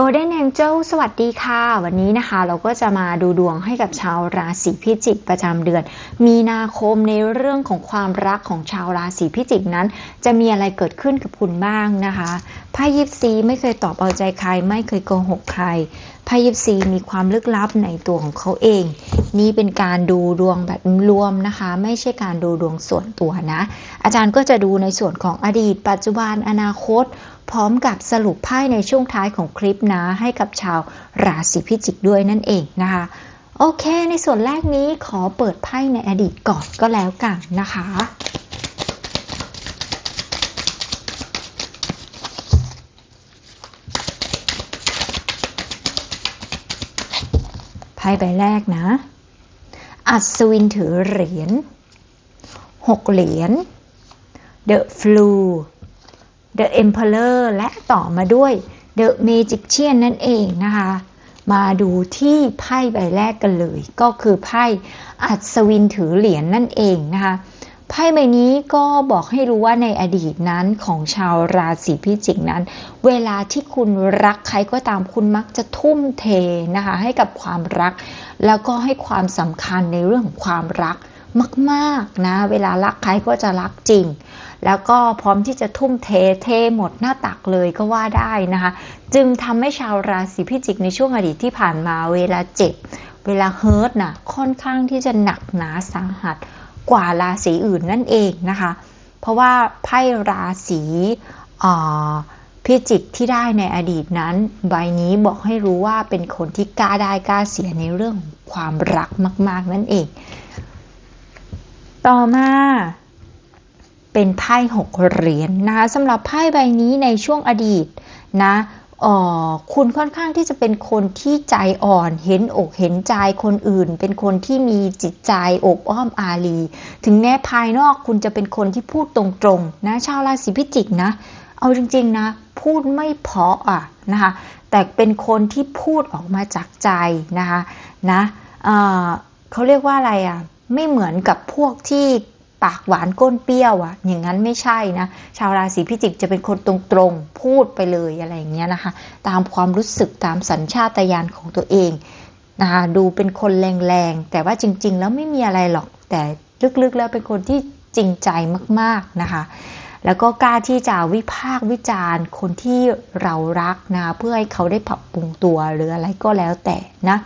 Golden Angel สวัสดีค่ะ วันนี้นะคะเราก็จะมาดูดวงให้กับชาวราศีพิจิกประจำเดือน มีนาคมในเรื่องของความรักของชาวราศีพิจิกนั้น จะมีอะไรเกิดขึ้นกับคุณบ้างนะคะไพ่ยิปซีไม่เคยตอบเอาใจใคร ไม่เคยโกหกใครไพ่ยิปซีมีความลึกลับในตัวของเขาเอง นี่เป็นการดูดวงแบบรวมนะคะ ไม่ใช่การดูดวงส่วนตัวนะ อาจารย์ก็จะดูในส่วนของอดีต ปัจจุบันอนาคต พร้อมกับสรุปไพ่ในช่วงท้ายของคลิปนะ ให้กับชาวราศีพิจิกด้วยนั่นเองนะคะ โอเค ในส่วนแรกนี้ขอเปิดไพ่ในอดีตก่อนก็แล้วกันนะคะไพ่ใบแรกนะ อัศวินถือเหรียญหกเหรียญ The Flu The Emperor และต่อมาด้วย The Magician นั่นเองนะคะ มาดูที่ไพ่ใบแรกกันเลย ก็คือไพ่อัศวินถือเหรียญนนั่นเองนะคะไพ่ใบนี้ก็บอกให้รู้ว่าในอดีตนั้นของชาวราศีพิจิกนั้น เวลาที่คุณรักใครก็ตามคุณมักจะทุ่มเทนะคะให้กับความรัก แล้วก็ให้ความสำคัญในเรื่องของความรักมาก ๆนะ เวลารักใครก็จะรักจริง แล้วก็พร้อมที่จะทุ่มเทเทหมดหน้าตักเลยก็ว่าได้นะคะ จึงทำให้ชาวราศีพิจิกในช่วงอดีตที่ผ่านมาเวลาเจ็บ เวลาเฮิร์ตนะค่อนข้างที่จะหนักหนาสาหัสกว่าราศีอื่นนั่นเองนะคะ เพราะว่าไพ่ราศีพิจิกที่ได้ในอดีตนั้น ใบนี้บอกให้รู้ว่าเป็นคนที่กล้าได้กล้าเสียในเรื่องของความรักมาก ๆ นั่นเอง ต่อมา เป็นไพ่หกเหรียญนนะคะสำหรับไพ่ใบนี้ในช่วงอดีตนะออคุณค่อนข้างที่จะเป็นคนที่ใจอ่อนเห็นอกเห็นใจคนอื่น เป็นคนที่มีจิตใจอบอ้อมอารีถึงแม้ภายนอกคุณจะเป็นคนที่พูดตรงๆนะชาวราศีพิจิกนะ เอาจริงๆนะ พูดไม่เพาะอะนะคะแต่เป็นคนที่พูดออกมาจากใจนะคะนะเเขาเรียกว่าอะไรอะไม่เหมือนกับพวกที่ ปากหวานก้นเปรี้ยวอะอย่างนั้นไม่ใช่นะ ชาวราศีพิจิกจะเป็นคนตรงๆ พูดไปเลยอะไรอย่างเงี้ยนะคะ ตามความรู้สึกตามสัญชาตญาณของตัวเองนะคะดูเป็นคนแรงๆ แต่ว่าจริง ๆ แล้วไม่มีอะไรหรอก แต่ลึกๆ แล้วเป็นคนที่จริงใจมากๆนะคะ แล้วก็กล้าที่จะวิพากษ์วิจารณ์ คนที่เรารักนะ เพื่อให้เขาได้ปรับปรุงตัวหรืออะไรก็แล้วแต่นะ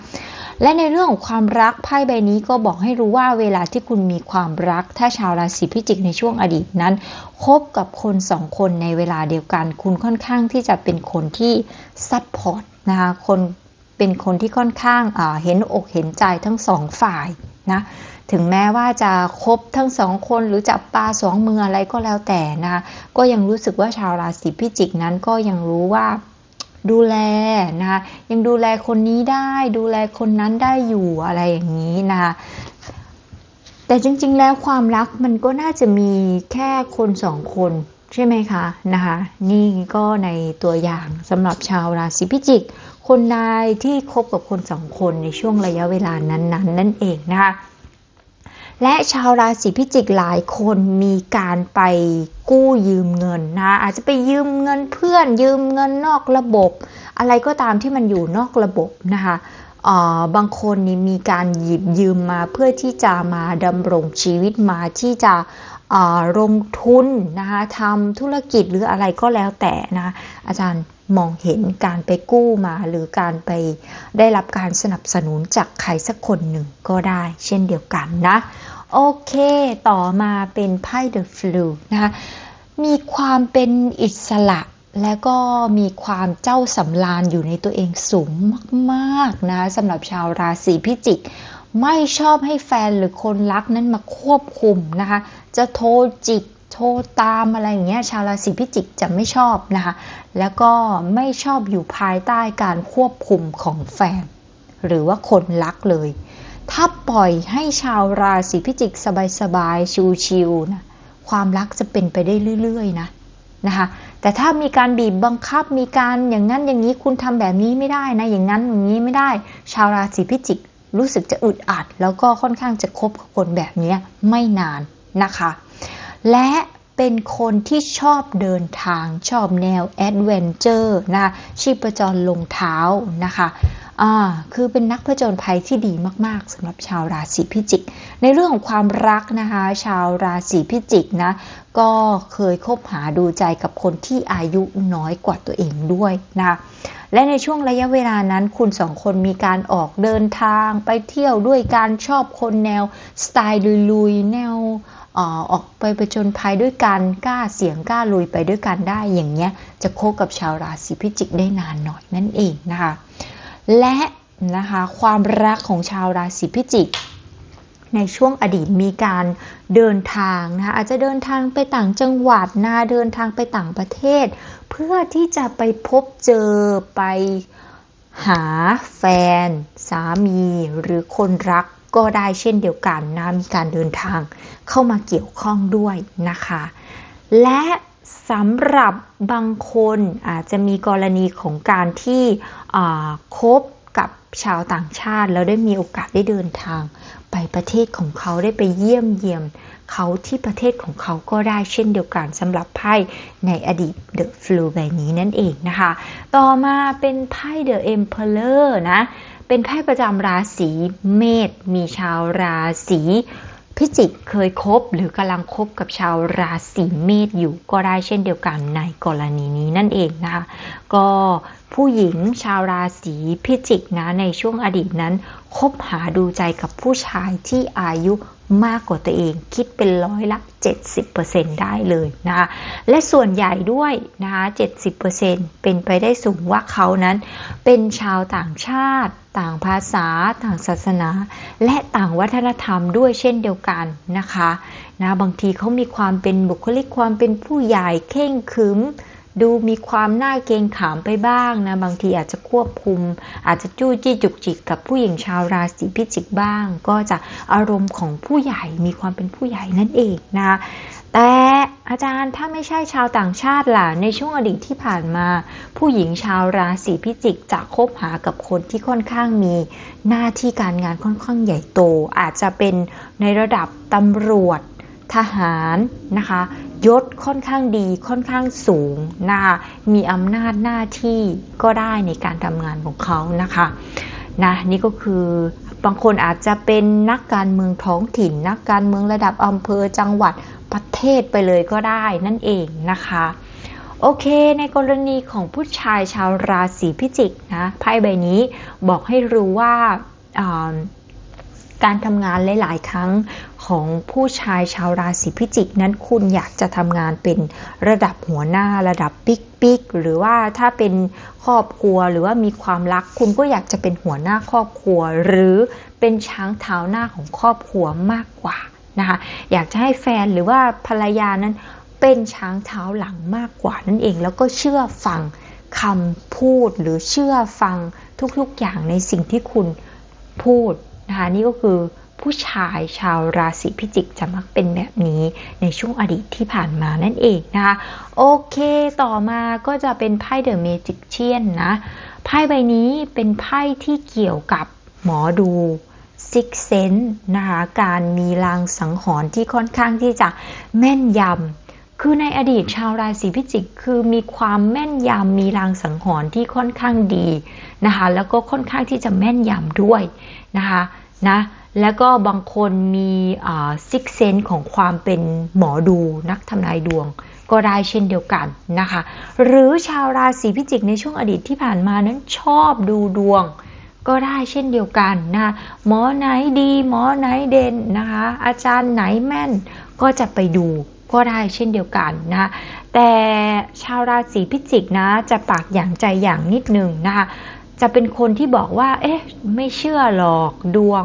และในเรื่องของความรักไพ่ใบนี้ก็บอกให้รู้ว่าเวลาที่คุณมีความรัก ถ้าชาวราศีพิจิกในช่วงอดีตนั้นคบกับคนสองคนในเวลาเดียวกัน คุณค่อนข้างที่จะเป็นคนที่ซัพพอร์ตนะคะคนเป็นคนที่ค่อนข้างเห็นอกเห็นใจทั้งสองฝ่ายนะถึงแม้ว่าจะคบทั้งสองคนหรือจับปลาสองมืออะไรก็แล้วแต่นะคะก็ยังรู้สึกว่าชาวราศีพิจิกนั้นก็ยังรู้ว่า ดูแลนะคะยังดูแลคนนี้ได้ดูแลคนนั้นได้อยู่อะไรอย่างนี้นะคะแต่จริง ๆ แล้วความรักมันก็น่าจะมีแค่คนสองคนใช่ไหมคะนะคะนี่ก็ในตัวอย่างสำหรับชาวราศีพิจิก คนนายที่คบกับคนสองคนในช่วงระยะเวลานั้นๆนนนั่นเองนะคะ และชาวราศีพิจิกหลายคนมีการไปกู้ยืมเงินนะ อาจจะไปยืมเงินเพื่อนยืมเงินนอกระบบ อะไรก็ตามที่มันอยู่นอกระบบนะคะบางคนนี่มีการหยิบยืมมาเพื่อที่จะมาดำรงชีวิตมาที่จะลงทุนนะคะทำธุรกิจหรืออะไรก็แล้วแต่นะ อาจารย์ มองเห็นการไปกู้มาหรือการไปได้รับการสนับสนุนจากใครสักคนหนึ่งก็ได้ เช่นเดียวกันนะ โอเค ต่อมาเป็นไพ่ The Flu นะคะมีความเป็นอิสระและก็มีความเจ้าสำราญอยู่ในตัวเองสูงมากๆนะสำหรับชาวราศีพิจิก ไม่ชอบให้แฟนหรือคนรักนั้นมาควบคุมนะคะ จะโทรจิกโทรตามอะไรอย่างเงี้ยชาวราศีพิจิกจะไม่ชอบนะคะ แล้วก็ไม่ชอบอยู่ภายใต้การควบคุมของแฟน หรือว่าคนรักเลย ถ้าปล่อยให้ชาวราศีพิจิกสบายๆ ชิวๆนะความรักจะเป็นไปได้เรื่อยๆนะนะคะแต่ถ้ามีการบีบบังคับมีการอย่างนั้นอย่างนี้คุณทำแบบนี้ไม่ได้นะอย่างนั้นอย่างนี้ไม่ได้ ชาวราศีพิจิกรู้สึกจะอึดอัด แล้วก็ค่อนข้างจะคบกับคนแบบนี้ไม่นานนะคะ และ เป็นคนที่ชอบเดินทางชอบแนวแอดเวนเจอร์นะชีพจรลงเท้านะคะอ่าคือเป็นนักผจญภัยที่ดีมากๆสำหรับชาวราศีพิจิก ในเรื่องของความรักนะคะ ชาวราศีพิจิกนะก็เคยคบหาดูใจกับคนที่อายุน้อยกว่าตัวเองด้วยนะคะและในช่วงระยะเวลานั้นคุณสองคนมีการออกเดินทางไปเที่ยวด้วยการชอบคนแนวสไตล์ลุยๆ แนว ออกไปประจนภัยด้วยกันกล้าเสียงกล้าลุยไปด้วยกันได้อย่างเงี้ยจะโคกับชาวราศีพิจิกได้นานหน่อยนั่นเองนะคะ และนะคะความรักของชาวราศีพิจิกในช่วงอดีตมีการเดินทางนะคะอาจจะเดินทางไปต่างจังหวัดนะเดินทางไปต่างประเทศ เพื่อที่จะไปพบเจอไปหาแฟน สามีหรือคนรัก ก็ได้เช่นเดียวกันนะมีการเดินทางเข้ามาเกี่ยวข้องด้วยนะคะ และสำหรับบางคนอาจจะมีกรณีของการที่คบกับชาวต่างชาติแล้วได้มีโอกาสได้เดินทาง ไปประเทศของเขาได้ไปเยี่ยมเยียมเขาที่ประเทศของเขาก็ได้เช่นเดียวกันสำหรับไพ่ในอดีตเดอะฟลูใบนี้นั่นเองนะคะ ต่อมาเป็นไพ่เดอะเอ็มเพลเลอร์นะ เป็นไพ่ประจำราศีเมษมีชาวราศีพิจิกเคยคบหรือกำลังคบกับชาวราศีเมษอยู่ก็ได้เช่นเดียวกันในกรณีนี้นั่นเองนะคะก็ผู้หญิงชาวราศีพิจิกนะในช่วงอดีตนั้นคบหาดูใจกับผู้ชายที่อายุ มากกว่าตัวเองคิดเป็นร้อยละ 70%ได้เลยนะคะและส่วนใหญ่ด้วยนะคะ70%เป็นไปได้สูงว่าเขานั้น เป็นชาวต่างชาติ ต่างภาษา ต่างศาสนา และต่างวัฒนธรรมด้วยเช่นเดียวกันนะคะนะบางทีเขามีความเป็นบุคลิกความเป็นผู้ใหญ่เข่งขึม ดูมีความน่าเกรงขามไปบ้างนะ บางทีอาจจะควบคุม อาจจะจู้จี้จุกจิกกับผู้หญิงชาวราศีพิจิกบ้าง ก็จะอารมณ์ของผู้ใหญ่มีความเป็นผู้ใหญ่นั่นเองนะแต่อาจารย์ถ้าไม่ใช่ชาวต่างชาติล่ะในช่วงอดีตที่ผ่านมา ผู้หญิงชาวราศีพิจิกจะคบหากับคนที่ค่อนข้างมีหน้าที่การงานค่อนข้างใหญ่โต อาจจะเป็นในระดับตำรวจทหารนะคะ ยศค่อนข้างดีค่อนข้างสูงนะคะมีอำนาจหน้าที่ก็ได้ในการทำงานของเขานะคะนะนี่ก็คือบางคนอาจจะเป็นนักการเมืองท้องถิ่น นักการเมืองระดับอำเภอจังหวัดประเทศไปเลยก็ได้นั่นเองนะคะโอเค ในกรณีของผู้ชายชาวราศีพิจิกนะไพ่ใบนี้บอกให้รู้ว่า การทำงานหลาย ๆ ครั้งของผู้ชายชาวราศีพิจิกนั้นคุณอยากจะทำงานเป็นระดับหัวหน้าระดับปิ๊กปิ๊กหรือว่าถ้าเป็นครอบครัวหรือว่ามีความรัก คุณก็อยากจะเป็นหัวหน้าครอบครัว หรือเป็นช้างเท้าหน้าของครอบครัวมากกว่านะคะอยากจะให้แฟนหรือว่าภรรยานั้นเป็นช้างเท้าหลังมากกว่านั่นเอง แล้วก็เชื่อฟังคำพูดหรือเชื่อฟังทุกๆอย่างในสิ่งที่คุณพูด นะคะนี่ก็คือผู้ชายชาวราศีพิจิกจะมักเป็นแบบนี้ในช่วงอดีตที่ผ่านมานั่นเองนะคะโอเคต่อมาก็จะเป็นไพ่เดอะเมจิกเชียนนะไพ่ใบนี้เป็นไพ่ที่เกี่ยวกับหมอดูซิกเซนนะคะการมีลางสังหรณ์ที่ค่อนข้างที่จะแม่นยำ คือในอดีตชาวราศีพิจิกคือมีความแม่นยำมีลางสังหรณ์ที่ค่อนข้างดีนะคะแล้วก็ค่อนข้างที่จะแม่นยำด้วยนะคะนะแล้วก็บางคนมีซิกเซนของความเป็นหมอดูนักทำนายดวงก็ได้เช่นเดียวกันนะคะ หรือชาวราศีพิจิกในช่วงอดีตที่ผ่านมานั้นชอบดูดวง ก็ได้เช่นเดียวกันนะหมอไหนดี หมอไหนเด่นนะคะ อาจารย์ไหนแม่นก็จะไปดู ก็ได้เช่นเดียวกันนะแต่ชาวราศีพิจิกนะ จะปากอย่างใจอย่างนิดนึงนะคะจะเป็นคนที่บอกว่า เอ๊ะ ไม่เชื่อหรอกดวง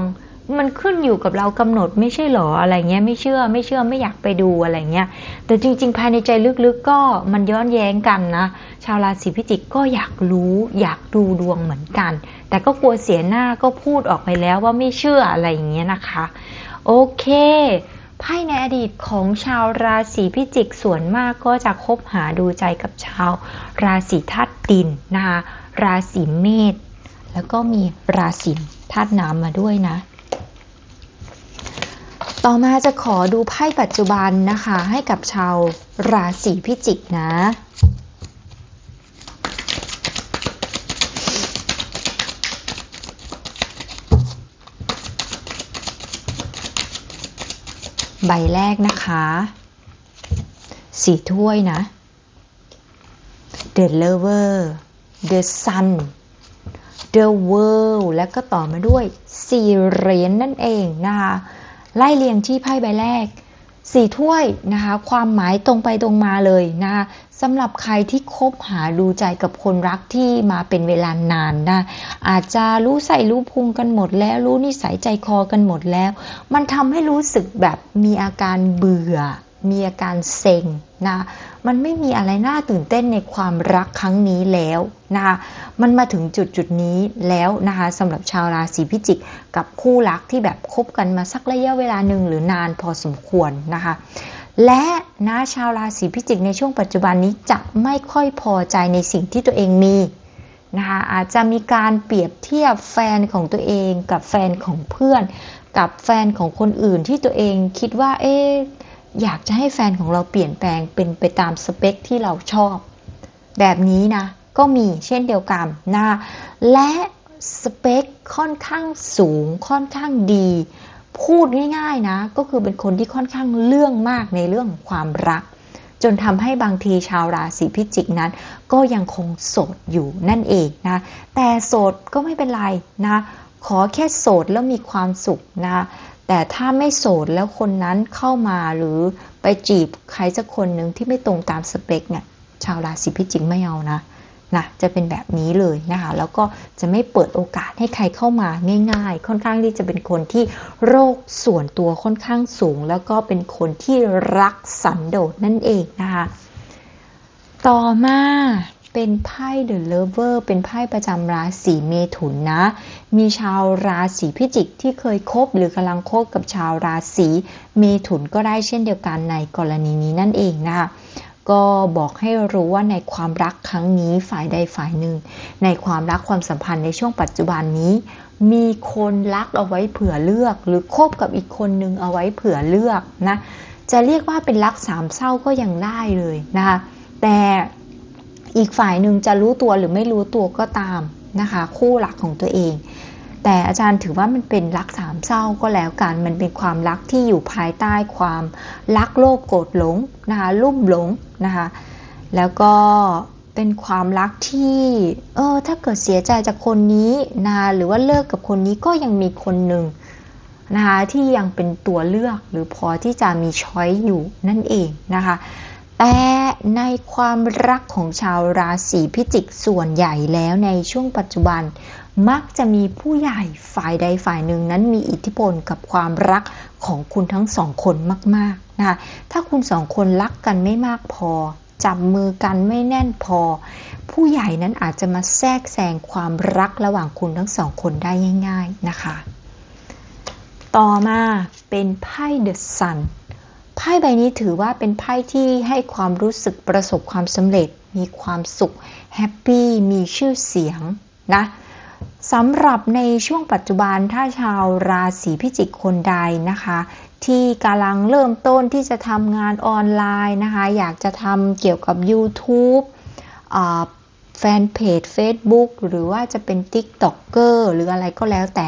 มันขึ้นอยู่กับเรากำหนดไม่ใช่หรออะไรเงี้ยไม่เชื่อไม่เชื่อไม่อยากไปดูอะไรเงี้ยแต่จริง ๆ ภายในใจลึกๆก็มันย้อนแย้งกันนะชาวราศีพิจิกก็อยากรู้ อยากดูดวงเหมือนกัน แต่ก็กลัวเสียหน้าก็พูดออกไปแล้วว่าไม่เชื่ออะไรอย่างเงี้ยนะคะ โอเค ไพ่ในอดีตของชาวราศีพิจิกส่วนมากก็จะคบหาดูใจกับชาว ราศีธาตุดินนะคะราศีเมษแล้วก็มีราศีธาตุน้ำมาด้วยนะ ต่อมาจะขอดูไพ่ปัจจุบันนะคะ ให้กับชาวราศีพิจิกนะ ใบแรกนะคะสีถ้วยนะ The Lover The Sun The World และก็ต่อมาด้วยสี่เหรียญนนั่นเองนะคะไล่เรียงที่ไพ่ใบแรก สี่ถ้วยนะคะ ความหมายตรงไปตรงมาเลยนะคะสำหรับใครที่คบหาดูใจกับคนรักที่มาเป็นเวลานานนะอาจจะรู้ใส่รู้พุงกันหมดแล้ว รู้นิสัยใจคอกันหมดแล้ว มันทำให้รู้สึกแบบมีอาการเบื่อ มีอาการเซ็งนะมันไม่มีอะไรน่าตื่นเต้นในความรักครั้งนี้แล้วนะคะมันมาถึงจุดจุดนี้แล้วนะคะสำหรับชาวราศีพิจิกกับคู่รักที่แบบคบกันมาสักระยะเวลาหนึ่งหรือนานพอสมควรนะคะและนะชาวราศีพิจิกในช่วงปัจจุบันนี้จะไม่ค่อยพอใจในสิ่งที่ตัวเองมีนะคะอาจจะมีการเปรียบเทียบแฟนของตัวเองกับแฟนของเพื่อน กับแฟนของคนอื่นที่ตัวเองคิดว่าเอ๊ะ อยากจะให้แฟนของเราเปลี่ยนแปลงเป็นไปตามสเปคที่เราชอบ แบบนี้นะ ก็มีเช่นเดียวกันนะและสเปคค่อนข้างสูงค่อนข้างดี พูดง่ายๆนะ ก็คือเป็นคนที่ค่อนข้างเรื่องมากในเรื่องของความรัก จนทำให้บางทีชาวราศีพิจิกนั้น ก็ยังคงโสดอยู่นั่นเองนะ แต่โสดก็ไม่เป็นไรนะ ขอแค่โสดแล้วมีความสุขนะ แต่ถ้าไม่โสดแล้วคนนั้นเข้ามาหรือไปจีบใครสักคนหนึ่งที่ไม่ตรงตามสเปคเนี่ยชาวราศีพิจิกไม่เอานะนะจะเป็นแบบนี้เลยนะคะแล้วก็จะไม่เปิดโอกาสให้ใครเข้ามาง่าย ๆ ค่อนข้างที่จะเป็นคนที่โรคส่วนตัวค่อนข้างสูง แล้วก็เป็นคนที่รักสันโดษนั่นเองนะคะต่อมา เป็นไพ่ The Lover เป็นไพ่ประจำราศีเมถุนนะ มีชาวราศีพิจิกที่เคยคบหรือกำลังคบกับชาวราศีเมถุนก็ได้เช่นเดียวกันในกรณีนี้นั่นเองนะคะก็บอกให้รู้ว่าในความรักครั้งนี้ฝ่ายใดฝ่ายหนึ่ง ในความรักความสัมพันธ์ในช่วงปัจจุบันนี้ มีคนรักเอาไว้เผื่อเลือก หรือคบกับอีกคนนึงเอาไว้เผื่อเลือกนะจะเรียกว่าเป็นรักสามเศร้าก็ยังได้เลยนะคะแต่ อีกฝ่ายหนึ่งจะรู้ตัวหรือไม่รู้ตัวก็ตามนะคะ คู่หลักของตัวเอง แต่อาจารย์ถือว่ามันเป็นรักสามเศร้าก็แล้วกัน มันเป็นความรักที่อยู่ภายใต้ความรักโลภโกรธหลงนะคะลุ่มหลงนะคะแล้วก็เป็นความรักที่เออถ้าเกิดเสียใจจากคนนี้นะคะหรือว่าเลิกกับคนนี้ก็ยังมีคนหนึ่งนะคะที่ยังเป็นตัวเลือกหรือพอที่จะมีช้อยอยู่นั่นเองนะคะ แต่ในความรักของชาวราศีพิจิกส่วนใหญ่แล้วในช่วงปัจจุบัน มักจะมีผู้ใหญ่ฝ่ายใดฝ่ายหนึ่งนั้นมีอิทธิพลกับความรักของคุณทั้งสองคนมากๆนะคะถ้าคุณสองคนรักกันไม่มากพอจับมือกันไม่แน่นพอ ผู้ใหญ่นั้นอาจจะมาแทรกแซงความรักระหว่างคุณทั้งสองคนได้ง่าย ๆนะคะ ต่อมาเป็นไพ่เดอะซัน พ่ใบนี้ถือว่าเป็นไพ่ที่ให้ความรู้สึกประสบความสำเร็จ มีความสุขแฮปปี้มีชื่อเสียงนะสำหรับในช่วงปัจจุบันถ้าชาวราศีพิจิกคนใดนะคะ ที่กำลังเริ่มต้นที่จะทำงานออนไลน์นะคะ อยากจะทำเกี่ยวกับ YouTube แฟนเพจ Facebook หรือว่าจะเป็น TikToker หรืออะไรก็แล้วแต่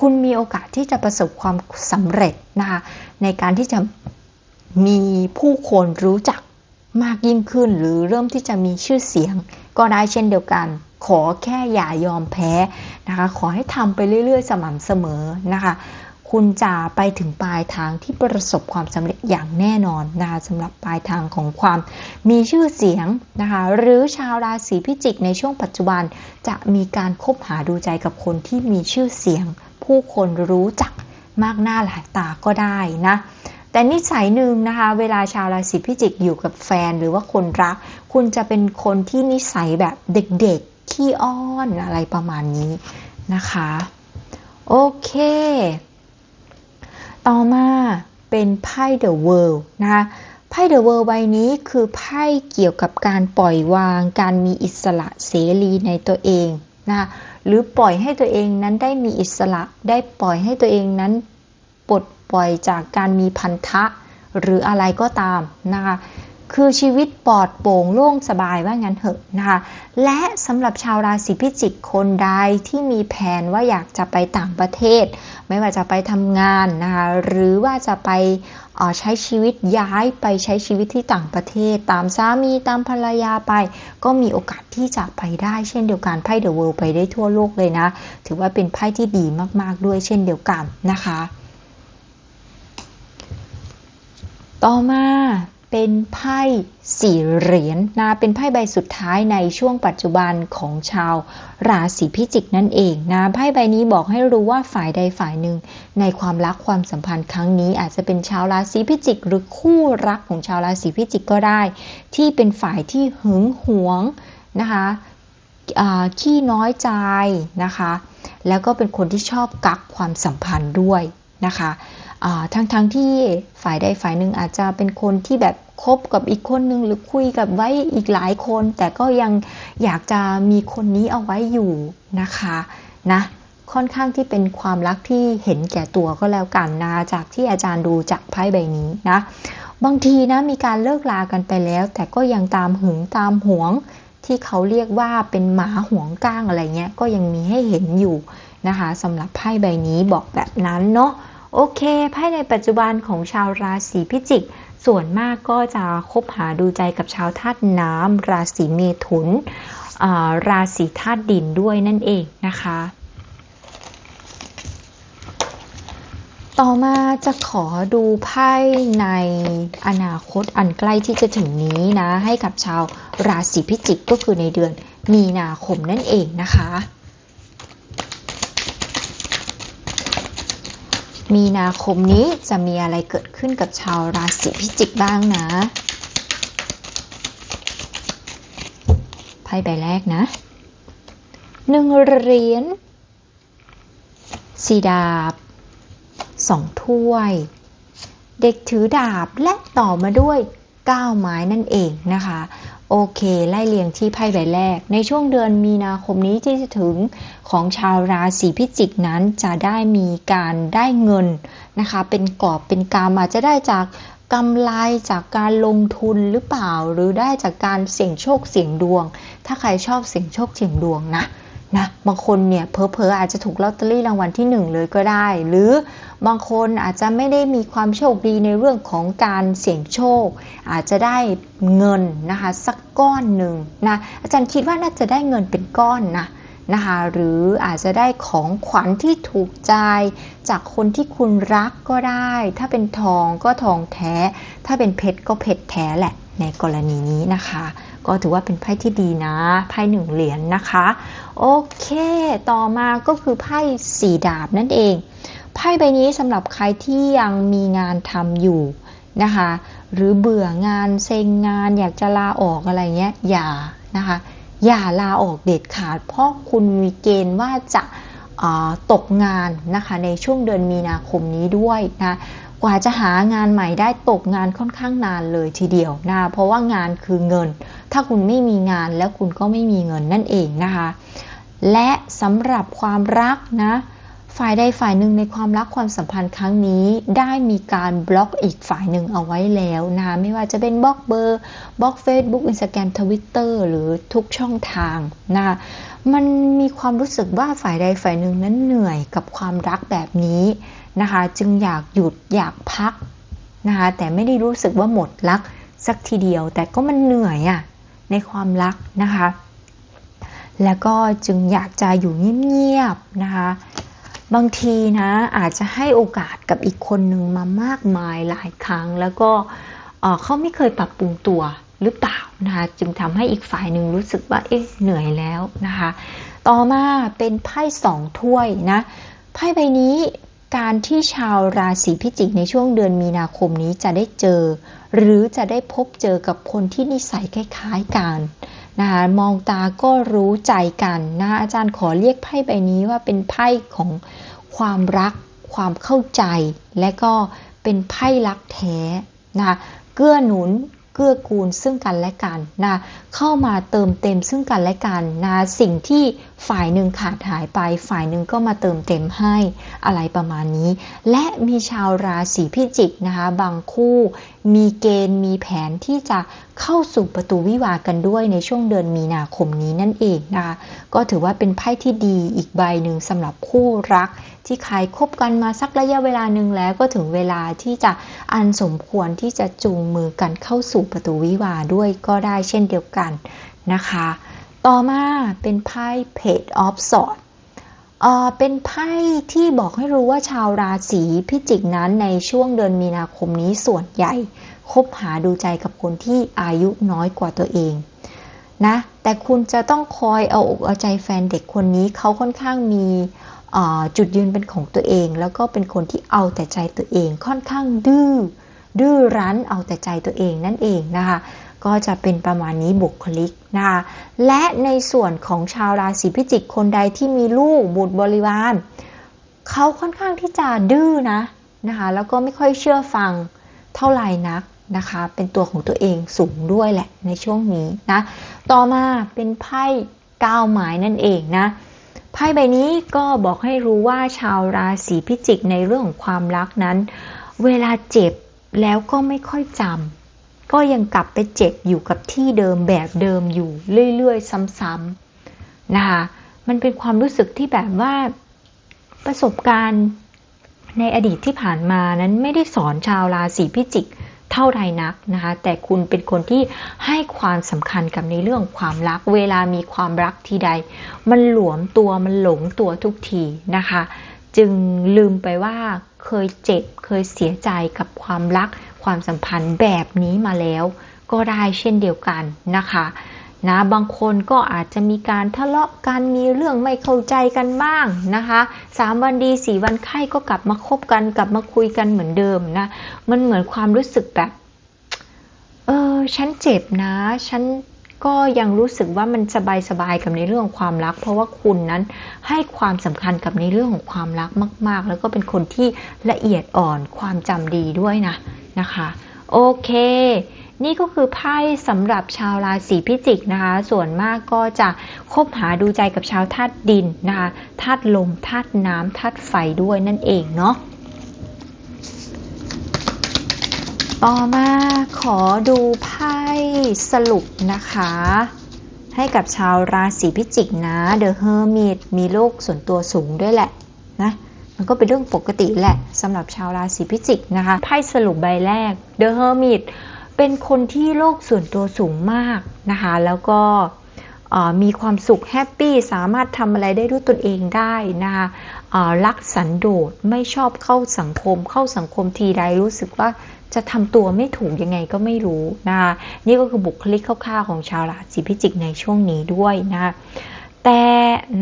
คุณมีโอกาสที่จะประสบความสำเร็จนะคะในการที่จะ มีผู้คนรู้จักมากยิ่งขึ้น หรือเริ่มที่จะมีชื่อเสียง ก็ได้เช่นเดียวกัน ขอแค่อย่ายอมแพ้นะคะ ขอให้ทำไปเรื่อยๆ สม่ำเสมอนะคะ คุณจะไปถึงปลายทางที่ประสบความสำเร็จอย่างแน่นอนนะคะสำหรับปลายทางของความมีชื่อเสียงนะคะ หรือชาวราศีพิจิกในช่วงปัจจุบัน จะมีการคบหาดูใจกับคนที่มีชื่อเสียง ผู้คนรู้จักมากหน้าหลายตาก็ได้นะ แต่นิสัยหนึ่งนะคะ เวลาชาวราศีพิจิกอยู่กับแฟนหรือว่าคนรัก คุณจะเป็นคนที่นิสัยแบบเด็กๆขี้อ้อนอะไรประมาณนี้นะคะ โอเค ต่อมาเป็นไพ่ The World นะคะไพ่ The World ใบนี้คือไพ่เกี่ยวกับการปล่อยวาง การมีอิสระเสรีในตัวเองนะหรือปล่อยให้ตัวเองนั้นได้มีอิสระ ได้ปล่อยให้ตัวเองนั้นปลด ปล่อยจากการมีพันธะ หรืออะไรก็ตามนะคะคือชีวิตปลอดโปร่งโล่งสบายว่างั้นเถอะนะคะและสำหรับชาวราศีพิจิกคนใดที่มีแผนว่าอยากจะไปต่างประเทศ ไม่ว่าจะไปทำงานนะคะหรือว่าจะไปใช้ชีวิตย้ายไปใช้ชีวิตที่ต่างประเทศ ตามสามีตามภรรยาไป ก็มีโอกาสที่จะไปได้เช่นเดียวกันไพ่เดอะเวิลด์ไปได้ทั่วโลกเลยนะ ถือว่าเป็นไพ่ที่ดีมากๆด้วยเช่นเดียวกันนะคะ ต่อมาเป็นไพ่สี่เหรียญนะเป็นไพ่ใบสุดท้ายในช่วงปัจจุบันของชาวราศีพิจิกนั่นเองนะไพ่ใบนี้บอกให้รู้ว่าฝ่ายใดฝ่ายหนึ่ง ในความรักความสัมพันธ์ครั้งนี้ อาจจะเป็นชาวราศีพิจิก หรือคู่รักของชาวราศีพิจิกก็ได้ ที่เป็นฝ่ายที่หึงหวงนะคะขี้น้อยใจนะคะ แล้วก็เป็นคนที่ชอบกักความสัมพันธ์ด้วยนะคะ ทั้งๆทที่ฝ่ายใดฝ่ายหนึ่งอาจจะเป็นคนที่แบบคบกับอีกคนนึงหรือคุยกับไว้อีกหลายคน แต่ก็ยังอยากจะมีคนนี้เอาไว้อยู่นะคะนะค่อนข้างที่เป็นความรักที่เห็นแก่ตัวก็แล้วกันนะจากที่อาจารย์ดูจากไพ่ใบนี้นะ บางทีนะมีการเลิกลากันไปแล้ว แต่ก็ยังตามหึงตามหวง ที่เขาเรียกว่าเป็นหมาหวงก้างอะไรเงี้ยก็ยังมีให้เห็นอยู่นะคะสำหรับไพ่ใบนี้บอกแบบนั้นเนาะ โอเคไพ่ในปัจจุบันของชาวราศีพิจิก ส่วนมากก็จะคบหาดูใจกับชาวธาตุน้ำราศีเมถุน ราศีธาตุดินด้วยนั่นเองนะคะ ต่อมาจะขอดูไพ่ในอนาคตอันใกล้ที่จะถึงนี้นะ ให้กับชาวราศีพิจิกก็คือในเดือนมีนาคมนั่นเองนะคะ มีนาคมนี้จะมีอะไรเกิดขึ้นกับชาวราศีพิจิกบ้างนะ ไพ่ใบแรกนะหนึ่งเหรียญสีดาบสองถ้วย เด็กถือดาบและต่อมาด้วยก้าวไม้นั่นเองนะคะ โอเค ไล่เรียงที่ไพ่ใบแรก ในช่วงเดือนมีนาคมนี้ที่จะถึงของชาวราศีพิจิกนั้นจะได้มีการได้เงินนะคะ เป็นกอบเป็นกามอาจจะได้จากกำไรจากการลงทุนหรือเปล่า หรือได้จากการเสี่ยงโชคเสี่ยงดวง ถ้าใครชอบเสี่ยงโชคเสี่ยงดวงนะ นะบางคนเนี่ยเพอเพออาจจะถูกลอตเตอรี่รางวัลที่ 1 เลยก็ได้ หรือบางคนอาจจะไม่ได้มีความโชคดีในเรื่องของการเสี่ยงโชค อาจจะได้เงินนะคะสักก้อนหนึ่งนะอาจารย์คิดว่าน่าจะได้เงินเป็นก้อนนะนะคะหรืออาจจะได้ของขวัญที่ถูกใจ จากคนที่คุณรักก็ได้ ถ้าเป็นทองก็ทองแท้ ถ้าเป็นเพชรก็เพชรแท้แหละในกรณีนี้นะคะ ก็ถือว่าเป็นไพ่ที่ดีนะ ไพ่หนึ่งเหรียญนนะคะ โอเค ต่อมาก็คือไพ่สี่ดาบนั่นเอง ไพ่ใบนี้สำหรับใครที่ยังมีงานทำอยู่นะคะ หรือเบื่องานเซ็งงานอยากจะลาออกอะไรเงี้ย อย่านะคะ อย่าลาออกเด็ดขาด เพราะคุณมีเกณฑ์ว่าจะตกงานนะคะในช่วงเดือนมีนาคมนี้ด้วยนะ กว่าจะหางานใหม่ได้ตกงานค่อนข้างนานเลยทีเดียวนะเพราะว่างานคือเงิน ถ้าคุณไม่มีงานแล้วคุณก็ไม่มีเงินนั่นเองนะคะ และสำหรับความรักนะฝ่ายใดฝ่ายหนึ่งในความรักความสัมพันธ์ครั้งนี้ ได้มีการบล็อกอีกฝ่ายหนึ่งเอาไว้แล้วนะไม่ว่าจะเป็นบล็อกเบอร์บล็อก Facebook Instagram Twitter หรือทุกช่องทางนะมันมีความรู้สึกว่าฝ่ายใดฝ่ายหนึ่งนั้นเหนื่อยกับความรักแบบนี้ นะคะ จึงอยากหยุดอยากพักนะคะ แต่ไม่ได้รู้สึกว่าหมดรักสักทีเดียว แต่ก็มันเหนื่อยอะในความรักนะคะ แล้วก็จึงอยากจะอยู่เงียบๆนะคะ บางทีนะอาจจะให้โอกาสกับอีกคนหนึ่งมามากมายหลายครั้ง แล้วก็เขาไม่เคยปรับปรุงตัวหรือเปล่านะคะจึงทำให้อีกฝ่ายหนึ่งรู้สึกว่าเอ๊ะเหนื่อยแล้วนะคะ ต่อมาเป็นไพ่สองถ้วยนะไพ่ใบนี้ การที่ชาวราศีพิจิกในช่วงเดือนมีนาคมนี้จะได้เจอ หรือจะได้พบเจอกับคนที่นิสัยคล้ายๆกันนะคะมองตาก็รู้ใจกันนะอาจารย์ขอเรียกไพ่ใบนี้ว่าเป็นไพ่ของความรัก ความเข้าใจ และก็เป็นไพ่รักแท้นะเกื้อหนุน เกื้อกูลซึ่งกันและกันนะเข้ามาเติมเต็มซึ่งกันและกันนะสิ่งที่ฝ่ายหนึ่งขาดหายไป ฝ่ายหนึ่งก็มาเติมเต็มให้อะไรประมาณนี้ และมีชาวราศีพิจิกนะคะบางคู่ มีเกณฑ์มีแผนที่จะเข้าสู่ประตูวิวากันด้วยในช่วงเดือนมีนาคมนี้นั่นเองนะคะก็ถือว่าเป็นไพ่ที่ดีอีกใบหนึ่งสำหรับคู่รัก ที่ใครคบกันมาสักระยะเวลาหนึ่งแล้วก็ถึงเวลาที่จะอันสมควรที่จะจูงมือกันเข้าสู่ประตูวิวาด้วยก็ได้เช่นเดียวกันนะคะ ต่อมาเป็นไพ่ Page of Swords เป็นไพ่ที่บอกให้รู้ว่าชาวราศีพิจิกนั้นในช่วงเดือนมีนาคมนี้ส่วนใหญ่คบหาดูใจกับคนที่อายุน้อยกว่าตัวเองนะแต่คุณจะต้องคอยเอาอกเอาใจแฟนเด็กคนนี้เขาค่อนข้างมีจุดยืนเป็นของตัวเอง แล้วก็เป็นคนที่เอาแต่ใจตัวเองค่อนข้างดื้อดื้อรั้นเอาแต่ใจตัวเองนั่นเองนะคะ ก็จะเป็นประมาณนี้บุคลิกนะคะและในส่วนของชาวราศีพิจิกคนใดที่มีลูกบุตรบริวารเขาค่อนข้างที่จะดื้อนะนะคะแล้วก็ไม่ค่อยเชื่อฟังเท่าไหร่นักนะคะ เป็นตัวของตัวเองสูงด้วยแหละในช่วงนี้นะ ต่อมาเป็นไพ่ก้าวหมายนั่นเองนะไพ่ใบนี้ก็บอกให้รู้ว่าชาวราศีพิจิกในเรื่องของความรักนั้น เวลาเจ็บแล้วก็ไม่ค่อยจำ ก็ยังกลับไปเจ็บอยู่กับที่เดิมแบบเดิมอยู่เรื่อยๆ ซ้ำๆนะคะมันเป็นความรู้สึกที่แบบว่าประสบการณ์ในอดีตที่ผ่านมานั้นไม่ได้สอนชาวราศีพิจิกเท่าไรนักนะคะ แต่คุณเป็นคนที่ให้ความสำคัญกับในเรื่องความรัก เวลามีความรักทีใด มันหลวมตัวมันหลงตัวทุกทีนะคะ จึงลืมไปว่าเคยเจ็บเคยเสียใจกับความรัก ความสัมพันธ์แบบนี้มาแล้วก็ได้เช่นเดียวกันนะคะนะบางคนก็อาจจะมีการทะเลาะกันมีเรื่องไม่เข้าใจกันบ้างนะคะสามวันดีสี่วันไข้ก็กลับมาคบกันกลับมาคุยกันเหมือนเดิมนะมันเหมือนความรู้สึกแบบเออฉันเจ็บนะ ฉัน ก็ยังรู้สึกว่ามันสบายสบายกับในเรื่องความรัก เพราะว่าคุณนั้นให้ความสำคัญกับในเรื่องของความรักมาก ๆ แล้วก็เป็นคนที่ละเอียดอ่อนความจำดีด้วยนะนะคะโอเค นี่ก็คือไพ่สำหรับชาวราศีพิจิกนะคะ ส่วนมากก็จะคบหาดูใจกับชาวธาตุดินนะคะธาตุลมธาตุน้ำธาตุไฟด้วยนั่นเองเนาะ ต่อมาขอดูไพ่สรุปนะคะ ให้กับชาวราศีพิจิกนะเดอะเฮอร์มิตมีโลกส่วนตัวสูงด้วยแหละนะมันก็เป็นเรื่องปกติแหละสำหรับชาวราศีพิจิกนะคะไพ่สรุปใบแรกเดอะเฮอร์มิตเป็นคนที่โลกส่วนตัวสูงมากนะคะ แล้วก็มีความสุขแฮปปี้สามารถทำอะไรได้ด้วยตนเองได้นะคะรักสันโดษไม่ชอบเข้าสังคม เข้าสังคมทีใดรู้สึกว่า จะทำตัวไม่ถูกยังไงก็ไม่รู้นะคะนี่ก็คือบุคลิกคร่าวๆของชาวราศีพิจิกในช่วงนี้ด้วยนะคะแต่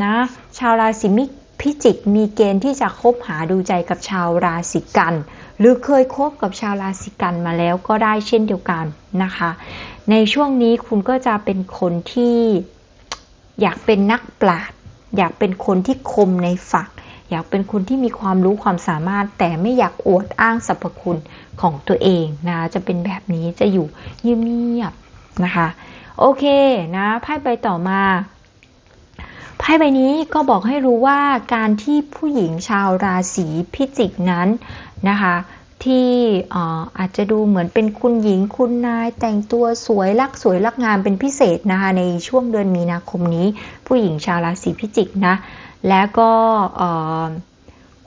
นะชาวราศีมิพิจิกมีเกณฑ์ที่จะคบหาดูใจกับชาวราศีกัน หรือเคยคบกับชาวราศีกันมาแล้วก็ได้เช่นเดียวกันนะคะ ในช่วงนี้คุณก็จะเป็นคนที่อยากเป็นนักปราชญ์อยากเป็นคนที่คมในฝัก อยากเป็นคนที่มีความรู้ความสามารถ แต่ไม่อยากอวดอ้างสรรพคุณ ของตัวเองนะ จะเป็นแบบนี้จะอยู่เงียบๆนะคะ โอเคนะไพ่ใบต่อมาไพ่ใบนี้ก็บอกให้รู้ว่าการที่ผู้หญิงชาวราศีพิจิกนั้นนะคะที่อาจจะดูเหมือนเป็นคุณหญิงคุณนายแต่งตัวสวยรักสวยรักงามเป็นพิเศษนะคะในช่วงเดือนมีนาคมนี้ ผู้หญิงชาวราศีพิจิกนะ แล้วก็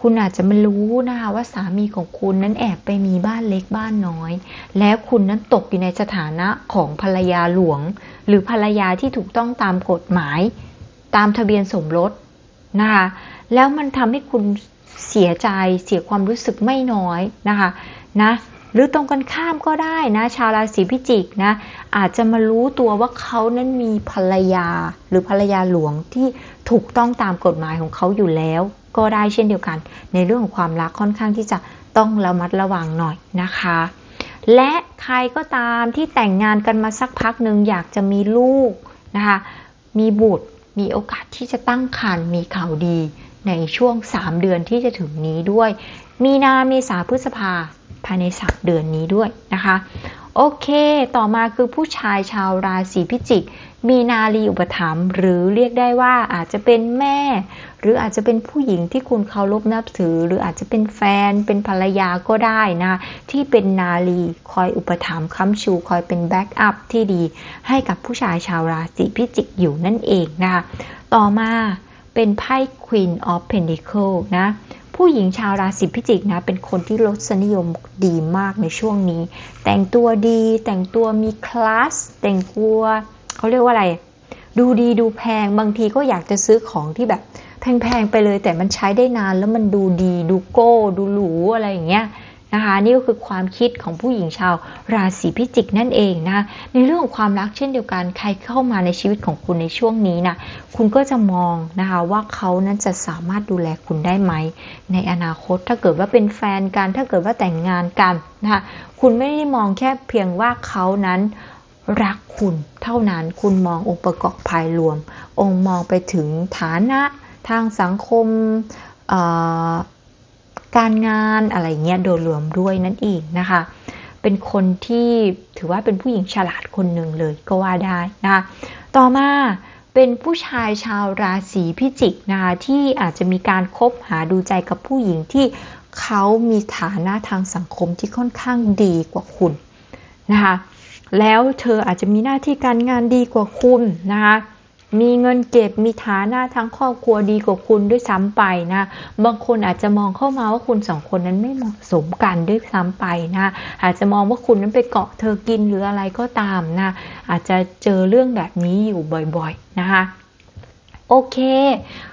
คุณอาจจะไม่รู้นะคะว่าสามีของคุณนั้นแอบไปมีบ้านเล็กบ้านน้อย แล้วคุณนั้นตกอยู่ในสถานะของภรรยาหลวง หรือภรรยาที่ถูกต้องตามกฎหมาย ตามทะเบียนสมรสนะคะแล้วมันทำให้คุณเสียใจเสียความรู้สึกไม่น้อยนะคะนะหรือตรงกันข้ามก็ได้นะชาวราศีพิจิกนะอาจจะมารู้ตัวว่าเขานั้นมีภรรยาหรือภรรยาหลวงที่ถูกต้องตามกฎหมายของเขาอยู่แล้ว ก็ได้เช่นเดียวกัน ในเรื่องของความรักค่อนข้างที่จะต้องระมัดระวังหน่อยนะคะ และใครก็ตามที่แต่งงานกันมาสักพักหนึ่งอยากจะมีลูกนะคะ มีบุตร มีโอกาสที่จะตั้งครรภ์มีข่าวดีในช่วง 3 เดือนที่จะถึงนี้ด้วย มีนาเมษาพฤษภาภายใน 3 เดือนนี้ด้วยนะคะ โอเค ต่อมาคือผู้ชายชาวราศีพิจิก มีนาลีอุปถัมภ์หรือเรียกได้ว่าอาจจะเป็นแม่ หรืออาจจะเป็นผู้หญิงที่คุณเคารพนับถือ หรืออาจจะเป็นแฟนเป็นภรรยาก็ได้นะ ที่เป็นนาลีคอยอุปถัมภ์ค้ำชูคอยเป็นแบ็กอัพที่ดี ให้กับผู้ชายชาวราศีพิจิกอยู่นั่นเองนะคะต่อมาเป็นไพ่ Queen of Pentacle นะ ผู้หญิงชาวราศีพิจิกนะ เป็นคนที่รสนิยมดีมากในช่วงนี้ แต่งตัวดี แต่งตัวมีคลาส แต่งตัวเขาเรียกว่าอะไร ดูดีดูแพง บางทีก็อยากจะซื้อของที่แบบแพงๆไปเลย แต่มันใช้ได้นานแล้วมันดูดี ดูโก้ ดูหรูอะไรอย่างเงี้ย นะคะ นี่ก็คือความคิดของผู้หญิงชาวราศีพิจิกนั่นเองนะในเรื่องของความรักเช่นเดียวกันใครเข้ามาในชีวิตของคุณในช่วงนี้นะคุณก็จะมองนะคะว่าเขานั้นจะสามารถดูแลคุณได้ไหม ในอนาคตถ้าเกิดว่าเป็นแฟนกันถ้าเกิดว่าแต่งงานกันนะคะคุณไม่ได้มองแค่เพียงว่าเขานั้นรักคุณเท่านั้นคุณมององค์ประกอบภายรวม องค์มองไปถึงฐานะทางสังคม การงานอะไรเงี้ยโดยรวมด้วยนั่นเองนะคะ เป็นคนที่ถือว่าเป็นผู้หญิงฉลาดคนหนึ่งเลยก็ว่าได้นะคะต่อมาเป็นผู้ชายชาวราศีพิจิกนะคะที่อาจจะมีการคบหาดูใจกับผู้หญิงที่เขามีฐานะทางสังคมที่ค่อนข้างดีกว่าคุณนะคะแล้วเธออาจจะมีหน้าที่การงานดีกว่าคุณนะคะ มีเงินเก็บมีฐานะทั้งครอบครัวดีกว่าคุณด้วยซ้ำไปนะ บางคนอาจจะมองเข้ามาว่าคุณสองคนนั้นไม่เหมาะสมกันด้วยซ้ำไปนะ อาจจะมองว่าคุณนั้นไปเกาะเธอกินหรืออะไรก็ตามนะ อาจจะเจอเรื่องแบบนี้อยู่บ่อยๆนะคะ โอเค